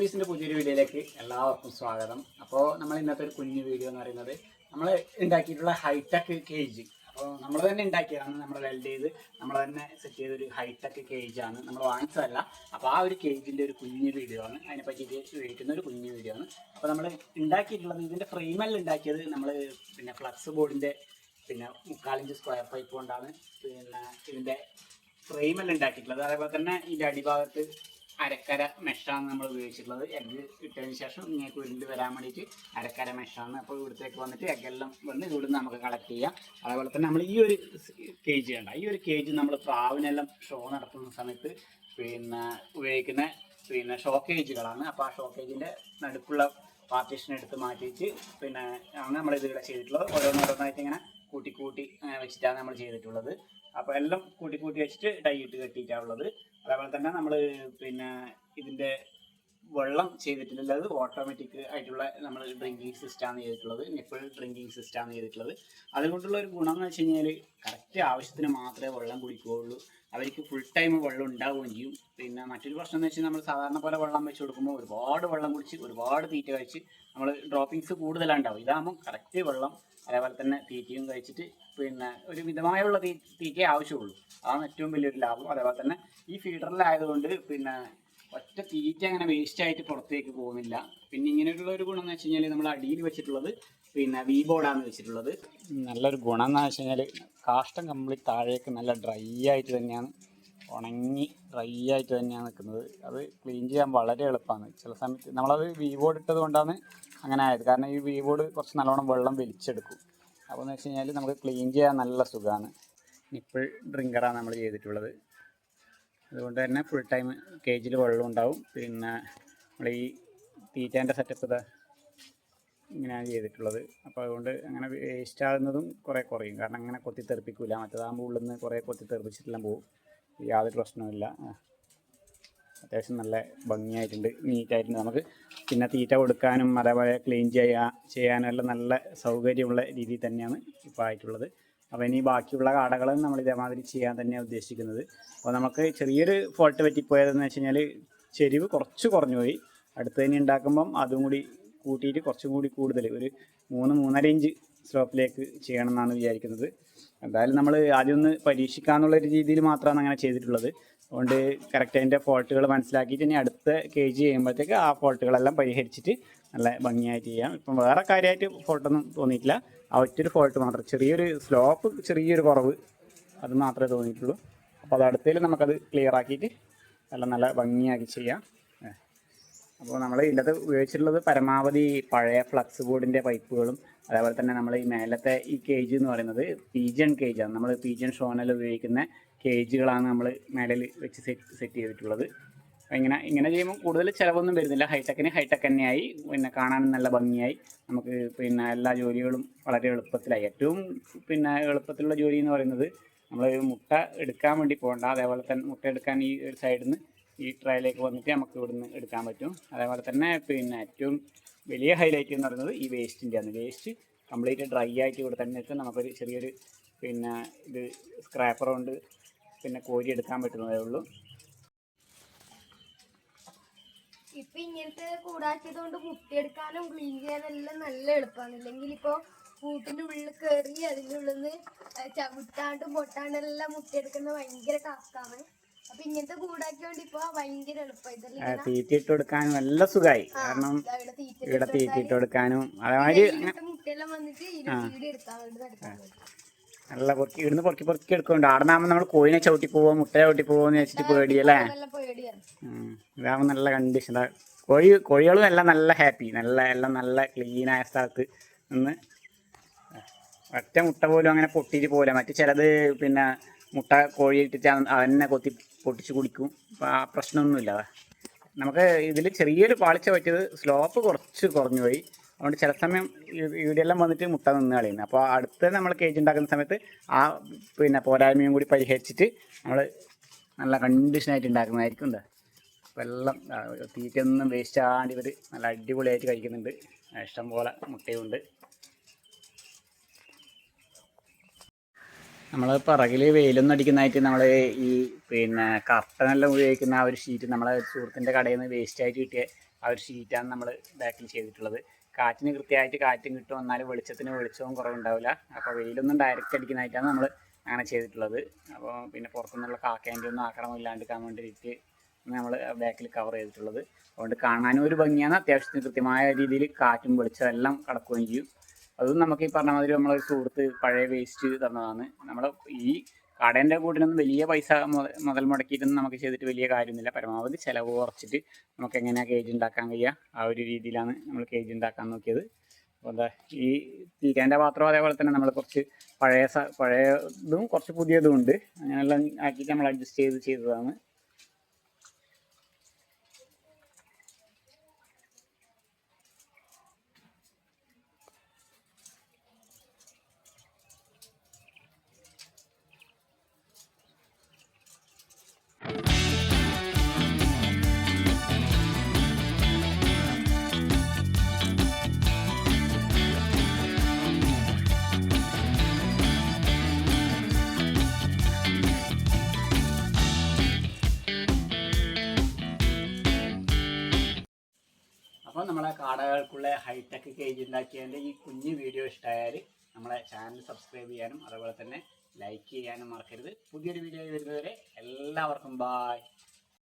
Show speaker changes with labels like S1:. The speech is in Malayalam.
S1: മീസിന്റെ പുതിയൊരു വീഡിയോയിലേക്ക് എല്ലാവർക്കും സ്വാഗതം. അപ്പോൾ നമ്മൾ ഇന്നത്തെ ഒരു കുഞ്ഞു വീഡിയോ എന്ന് പറയുന്നത് നമ്മൾ ഉണ്ടാക്കിയിട്ടുള്ള ഹൈടെക് കേജ്. അപ്പോൾ നമ്മൾ തന്നെ ഉണ്ടാക്കിയതാണ് നമ്മൾ വെൽഡ് ചെയ്ത് നമ്മൾ തന്നെ സെറ്റ് ചെയ്തൊരു ഹൈടെക് കേജ് ആണ് നമ്മൾ വാങ്ങിച്ചതല്ല. അപ്പോൾ ആ ഒരു കേജിന്റെ ഒരു കുഞ്ഞു വീഡിയോ ആണ്. അതിനെ പറ്റിയിട്ട് ഉപയോഗിക്കുന്ന ഒരു കുഞ്ഞു വീഡിയോ ആണ്. അപ്പോൾ നമ്മൾ ഉണ്ടാക്കിയിട്ടുള്ളത് ഇതിന്റെ ഫ്രെയിമെല്ലാം ഉണ്ടാക്കിയത്. നമ്മൾ പിന്നെ ഫ്ലക്സ് ബോർഡിന്റെ പിന്നെ മുക്കാലിഞ്ച് സ്ക്വയർ പൈപ്പ് കൊണ്ടാണ് പിന്നെ ഇതിന്റെ ഫ്രെയിമെല്ലാം ഉണ്ടാക്കിയിട്ടുള്ളത്. അതേപോലെ തന്നെ ഇതിന്റെ അടിഭാഗത്ത് അരക്കര മെഷാണ് നമ്മൾ ഉപയോഗിച്ചിട്ടുള്ളത്. എഗ്ഗ് ഇട്ടതിന് ശേഷം നിങ്ങൾക്ക് ഉരുണ്ട് വരാൻ വേണ്ടിയിട്ട് അരക്കര മെഷാണ് അപ്പോൾ ഇവിടത്തേക്ക് വന്നിട്ട് എഗ്ഗെല്ലാം വന്ന് ഇവിടുന്ന് നമുക്ക് കളക്ട് ചെയ്യാം. അതേപോലെ തന്നെ നമ്മൾ ഈ ഒരു കേജ് കണ്ട ഈ ഒരു കേജ് നമ്മൾ പ്രാവിനെല്ലാം ഷോ നടത്തുന്ന സമയത്ത് പിന്നെ ഉപയോഗിക്കുന്ന പിന്നെ ഷോക്കേജുകളാണ് അപ്പോൾ ആ ഷോക്കേജിന്റെ നടുക്കുള്ള പാർട്ടീഷൻ എടുത്ത് മാറ്റിയിട്ട് പിന്നെ ആണ് നമ്മൾ ഇതിവിടെ ചെയ്തിട്ടുള്ളത് ഓരോന്നോരോന്നായിട്ട് ഇങ്ങനെ കൂട്ടി കൂട്ടി വെച്ചിട്ടാണ് നമ്മൾ ചെയ്തിട്ടുള്ളത്. അപ്പോൾ എല്ലാം കൂട്ടി കൂട്ടി വെച്ചിട്ട് ടൈ ഇട്ട് കെട്ടിയിട്ടാണ് ഉള്ളത്. അതേപോലെ തന്നെ നമ്മൾ പിന്നെ ഇതിന്റെ വെള്ളം ചെയ്തിട്ടില്ല. അല്ലാതെ ഓട്ടോമാറ്റിക് ആയിട്ടുള്ള നമ്മൾ ഡ്രിങ്കിങ് സിസ്റ്റമാണ് ചെയ്തിട്ടുള്ളത്. നിപ്പിൾ ഡ്രിങ്കിങ് സിസ്റ്റമാണ് ചെയ്തിട്ടുള്ളത്. അതുകൊണ്ടുള്ള ഒരു ഗുണം എന്ന് വെച്ച് കഴിഞ്ഞാൽ കറക്റ്റ് ആവശ്യത്തിന് മാത്രമേ വെള്ളം കുടിക്കുകയുള്ളൂ. അവർക്ക് ഫുൾ ടൈം വെള്ളം ഉണ്ടാവുകയും ചെയ്യും. പിന്നെ മറ്റൊരു പ്രശ്നം എന്ന് വെച്ചാൽ നമ്മൾ സാധാരണ പോലെ വെള്ളം വെച്ച് കൊടുക്കുമ്പോൾ ഒരുപാട് വെള്ളം കുടിച്ച് ഒരുപാട് തീറ്റ കഴിച്ച് നമ്മൾ ഡ്രോപ്പിങ്സ് കൂടുതലുണ്ടാവും. ഇതാകുമ്പോൾ കറക്റ്റ് വെള്ളം അതേപോലെ തന്നെ തീറ്റയും കഴിച്ചിട്ട് പിന്നെ ഒരു മിതമായുള്ള തീറ്റയെ ആവശ്യമുള്ളൂ. അതാണ് ഏറ്റവും വലിയൊരു ലാഭം. അതേപോലെ തന്നെ ഈ ഫീഡറിലായതുകൊണ്ട് പിന്നെ ഒറ്റ തീറ്റ അങ്ങനെ വേസ്റ്റ് ആയിട്ട് പുറത്തേക്ക് പോകുന്നില്ല. പിന്നെ ഇങ്ങനെയുള്ള ഒരു ഗുണം എന്ന് വെച്ച് കഴിഞ്ഞാൽ നമ്മൾ അടിയിൽ വെച്ചിട്ടുള്ളത് പിന്നെ വി ബോർഡാണ് വെച്ചിട്ടുള്ളത്. നല്ലൊരു ഗുണം എന്ന് വെച്ച് കഴിഞ്ഞാൽ കാഷ്ടം കംപ്ലീറ്റ് താഴേക്ക് നല്ല ഡ്രൈ ആയിട്ട് തന്നെയാണ് ഉണങ്ങി ഡ്രൈ ആയിട്ട് തന്നെയാണ് നിൽക്കുന്നത്. അത് ക്ലീൻ ചെയ്യാൻ വളരെ എളുപ്പമാണ്. ചില സമയത്ത് നമ്മളത് വി ബോർഡ് ഇട്ടത് കൊണ്ടാണ് അങ്ങനെ ആയത്. കാരണം ഈ വി ബോർഡ് കുറച്ച് നല്ലോണം വെള്ളം വലിച്ചെടുക്കും. അപ്പോൾ എന്ന് വെച്ച് കഴിഞ്ഞാൽ നമുക്ക് ക്ലീൻ ചെയ്യാൻ നല്ല സുഖമാണ് നിപ്പിൾ ഡ്രിങ്കറാണ് നമ്മൾ ചെയ്തിട്ടുള്ളത്. അതുകൊണ്ട് തന്നെ ഫുൾ ടൈം കേജിൽ വെള്ളം ഉണ്ടാവും. പിന്നെ നമ്മൾ ഈ തീറ്റേന്റെ സെറ്റപ്പ് ഇതാ ഇങ്ങനെയാണ് ചെയ്തിട്ടുള്ളത്. അപ്പോൾ അതുകൊണ്ട് അങ്ങനെ വേസ്റ്റ് ആകുന്നതും കുറേ കുറയും. കാരണം അങ്ങനെ കൊത്തി തെറിപ്പിക്കില്ല മറ്റേതാകുമ്പോൾ ഉള്ളിൽ നിന്ന് കുറേ കൊത്തി തെറിപ്പിച്ചിട്ടെല്ലാം പോകും. യാതൊരു പ്രശ്നവുമില്ല. ആ. അത്യാവശ്യം നല്ല ഭംഗിയായിട്ടുണ്ട്. നീറ്റായിട്ടുണ്ട് നമുക്ക്. പിന്നെ തീറ്റ കൊടുക്കാനും അതേപോലെ ക്ലീൻ ചെയ്യാൻ ചെയ്യാനും എല്ലാം നല്ല സൗകര്യമുള്ള രീതിയിൽ തന്നെയാണ് ഇപ്പോൾ ആയിട്ടുള്ളത്. അപ്പോൾ ഇനി ബാക്കിയുള്ള കാടകളും നമ്മൾ ഇതേമാതിരി ചെയ്യാൻ തന്നെയാണ് ഉദ്ദേശിക്കുന്നത്. അപ്പോൾ നമുക്ക് ചെറിയൊരു ഫോൾട്ട് പറ്റിപ്പോയതെന്ന് വെച്ച് കഴിഞ്ഞാൽ ചെരിവ് കുറച്ച് കുറഞ്ഞു പോയി അടുത്ത് തന്നെ ഉണ്ടാക്കുമ്പം അതും കൂടി കൂട്ടിയിട്ട് കുറച്ചും കൂടി കൂടുതൽ ഒരു മൂന്ന് മൂന്നര ഇഞ്ച് സ്ലോപ്പിലേക്ക് ചെയ്യണം എന്നാണ് വിചാരിക്കുന്നത്. എന്തായാലും നമ്മൾ ആദ്യം ഒന്ന് പരീക്ഷിക്കാന്നുള്ള ഒരു രീതിയിൽ മാത്രമാണ് അങ്ങനെ ചെയ്തിട്ടുള്ളത്. അതുകൊണ്ട് കറക്റ്റ് അതിന്റെ ഫോൾട്ടുകൾ മനസ്സിലാക്കിയിട്ട് ഇനി അടുത്ത കെ ജി ചെയ്യുമ്പോഴത്തേക്ക് ആ ഫോൾട്ടുകളെല്ലാം പരിഹരിച്ചിട്ട് നല്ല ഭംഗിയായിട്ട് ചെയ്യാം. ഇപ്പം വേറെ കാര്യമായിട്ട് ഫോൾട്ടൊന്നും തോന്നിയിട്ടില്ല. ആ ഒറ്റൊരു ഫോൾട്ട് മാത്രം. ചെറിയൊരു സ്ലോപ്പ് ചെറിയൊരു കുറവ് അത് മാത്രമേ തോന്നിയിട്ടുള്ളൂ. അപ്പോൾ അത് അടുത്തതിൽ നമുക്കത് ക്ലിയർ ആക്കിയിട്ട് നല്ല നല്ല ഭംഗിയാക്കി ചെയ്യാം. അപ്പോൾ നമ്മൾ ഇതിന്റെ ഉപയോഗിച്ചിട്ടുള്ളത് പരമാവധി പഴയ ഫ്ലക്സ് ബോർഡിന്റെ പൈപ്പുകളും അതേപോലെ തന്നെ നമ്മൾ ഈ മേലത്തെ ഈ കേജ് എന്ന് പറയുന്നത് പീജൺ കേജ് ആണ്. നമ്മൾ പീജൻ ഷോനൽ ഉപയോഗിക്കുന്ന കേജുകളാണ് നമ്മൾ മേലിൽ വെച്ച് സെറ്റ് സെറ്റ് ചെയ്തിട്ടുള്ളത്. ഇങ്ങനെ ഇങ്ങനെ ചെയ്യുമ്പോൾ കൂടുതൽ ചിലവൊന്നും വരുന്നില്ല. ഹൈടെക്കിന് ഹൈടെക് തന്നെയായി. പിന്നെ കാണാനും നല്ല ഭംഗിയായി. നമുക്ക് പിന്നെ എല്ലാ ജോലികളും വളരെ എളുപ്പത്തിലായി. ഏറ്റവും പിന്നെ എളുപ്പത്തിലുള്ള ജോലി എന്ന് പറയുന്നത് നമ്മൾ മുട്ട എടുക്കാൻ വേണ്ടി പോകണ്ട. അതേപോലെ തന്നെ മുട്ട എടുക്കാൻ ഈ ഒരു സൈഡിൽ നിന്ന് ഈ ട്രയലിലേക്ക് വന്നിട്ട് നമുക്ക് ഇവിടുന്ന് എടുക്കാൻ പറ്റും. അതേപോലെ തന്നെ പിന്നെ ഏറ്റവും വലിയ ഹൈലൈറ്റ് എന്ന് പറയുന്നത് ഈ വേസ്റ്റിന്റെയാണ് വേസ്റ്റ് കംപ്ലീറ്റ് ഡ്രൈ ആയിട്ട് ഇവിടെ തന്നെ ഇട്ട് നമുക്കൊരു ചെറിയൊരു പിന്നെ ഇത് സ്ക്രാപ്പർ കൊണ്ട് പിന്നെ കോരി എടുക്കാൻ പറ്റുന്നതേ ഉള്ളൂ.
S2: ഇപ്പൊ ഇങ്ങനത്തെ കൂടാക്കിയത് കൊണ്ട് മുട്ടിയെടുക്കാനും ക്ലീൻ ചെയ്യാനും എല്ലാം നല്ല എളുപ്പമാണ്. ഇല്ലെങ്കിൽ ഇപ്പൊ കൂട്ടിന്റെ ഉള്ളിൽ കയറി അതിന്റെ ഉള്ളിൽ നിന്ന് ചവിട്ടാണ്ടും പൊട്ടാണ്ടും എല്ലാം മുട്ടിയെടുക്കുന്നത് ഭയങ്കര ടാസ്ക്കാണ് അപ്പൊ ഇങ്ങനത്തെ കൂടാക്കിയോണ്ട് ഇപ്പൊ ഭയങ്കര എളുപ്പം. ഇതെല്ലാം
S1: ആ,
S2: ഇങ്ങനെ
S1: തീറ്റ ഇട്ട് കൊടുക്കാനും നല്ല സുഖമായി കാരണം
S2: ഇവിടെ തീറ്റ
S1: ഇട്ട് കൊടുക്കാനും അതേമാതിരി
S2: മുട്ടയെല്ലാം വന്നിട്ട്
S1: നല്ല പൊറുക്കി ഇവിടുന്ന് പൊറുക്കി പൊറുക്കി എടുക്കുന്നുണ്ട്. അവിടെ നിന്നാകുമ്പോൾ നമ്മൾ കോഴിനെ ചവിട്ടി പോവോ മുട്ട ചവിട്ടി പോവോന്ന് വെച്ചിട്ട് പേടിയല്ലേ. ഇതാവുമ്പോൾ നല്ല കണ്ടീഷൻ കോഴി കോഴികളും എല്ലാം നല്ല ഹാപ്പി നല്ല എല്ലാം നല്ല ക്ലീനായ സ്ഥലത്ത് നിന്ന് ഒറ്റ മുട്ട പോലും അങ്ങനെ പൊട്ടിയിട്ട് പോലെ മറ്റു ചിലത് പിന്നെ മുട്ട കോഴി ഇട്ടിട്ട് അവനെ കൊത്തി പൊട്ടിച്ച് കുടിക്കും. അപ്പോൾ ആ പ്രശ്നമൊന്നുമില്ല. നമുക്ക് ഇതിൽ ചെറിയൊരു പാളിച്ച പറ്റിയത് സ്ലോപ്പ് കുറച്ച് കുറഞ്ഞു പോയി. അതുകൊണ്ട് ചില സമയം ഇവിടെയെല്ലാം വന്നിട്ട് മുട്ട നിന്ന് കളയുന്നത്. അപ്പോൾ അടുത്ത് നമ്മൾ കേജ് ഉണ്ടാക്കുന്ന സമയത്ത് ആ പിന്നെ പോരായ്മയും കൂടി പരിഹരിച്ചിട്ട് നമ്മൾ നല്ല കണ്ടീഷനായിട്ട് ഉണ്ടാക്കുന്നതായിരിക്കും എന്താ. വെള്ളം തീറ്റയൊന്നും വേസ്റ്റ് ആണ്ട് ഇവർ നല്ല അടിപൊളിയായിട്ട് കഴിക്കുന്നുണ്ട്. ഇഷ്ടം പോലെ മുട്ടയുണ്ട്. നമ്മൾ പിറകിൽ വെയിലൊന്നും അടിക്കുന്നതായിട്ട് നമ്മൾ ഈ പിന്നെ കർട്ടനെല്ലാം ഉപയോഗിക്കുന്ന ആ ഒരു ഷീറ്റ് നമ്മളെ സുഹൃത്തിന്റെ കടയിൽ നിന്ന് വേസ്റ്റ് ആയിട്ട് കിട്ടിയ ആ ഒരു ഷീറ്റാണ് നമ്മൾ ബാക്കിൽ ചെയ്തിട്ടുള്ളത്. കാറ്റിന് കൃത്യമായിട്ട് കാറ്റും കിട്ടും. എന്നാലും വെളിച്ചത്തിന് വെളിച്ചവും കുറവുണ്ടാവില്ല. അപ്പോൾ വെയിലൊന്നും ഡയറക്റ്റ് അടിക്കുന്നതായിട്ടാണ് നമ്മൾ അങ്ങനെ ചെയ്തിട്ടുള്ളത്. അപ്പോൾ പിന്നെ പുറത്തുനിന്നുള്ള കാക്കേന്റെ ഒന്നും ആക്രമണം ഇല്ലാണ്ടിരിക്കാൻ വേണ്ടിയിട്ട് നമ്മൾ ബാക്കിൽ കവർ ചെയ്തിട്ടുള്ളത്. അതുകൊണ്ട് കാണാനും ഒരു ഭംഗിയാണ്. അത്യാവശ്യത്തിന് കൃത്യമായ രീതിയിൽ കാറ്റും വെളിച്ചവും എല്ലാം കടക്കുകയും ചെയ്യും. അതും നമുക്ക് ഈ പറഞ്ഞ മാതിരി നമ്മളൊരു സുഹൃത്ത് പഴയ വേസ്റ്റ് തന്നതാണ്. നമ്മൾ ഈ കടേന്റെ കൂട്ടിനൊന്നും വലിയ പൈസ മുത- മുതൽ മുടക്കിയിട്ടൊന്നും നമുക്ക് ചെയ്തിട്ട് വലിയ കാര്യമൊന്നുമില്ല. പരമാവധി ചിലവ് കുറച്ചിട്ട് നമുക്ക് എങ്ങനെയാണ് കേജ് ഉണ്ടാക്കാൻ കഴിയുക? ആ ഒരു രീതിയിലാണ് നമ്മൾ കേജ് ഉണ്ടാക്കാൻ നോക്കിയത്. അപ്പോൾ എന്താ ഈ തീറ്റേന്റെ പാത്രം അതേപോലെ തന്നെ നമ്മൾ കുറച്ച് പഴയ പഴയതും കുറച്ച് പുതിയതും ഉണ്ട്. അങ്ങനെയെല്ലാം ആക്കിയിട്ട് നമ്മൾ അഡ്ജസ്റ്റ് ചെയ്ത് ചെയ്തതാണ്. അപ്പോൾ നമ്മളെ കാടകൾക്കുള്ള ഹൈടെക് കേജ് ഉണ്ടാക്കിയതിന്റെ ഈ കുഞ്ഞു വീഡിയോ ഇഷ്ടമായാൽ നമ്മളെ ചാനൽ സബ്സ്ക്രൈബ് ചെയ്യാനും അതുപോലെ തന്നെ ലൈക്ക് ചെയ്യാനും മറക്കരുത്. പുതിയൊരു വീഡിയോ വരുന്നവരെ എല്ലാവർക്കും ബായ്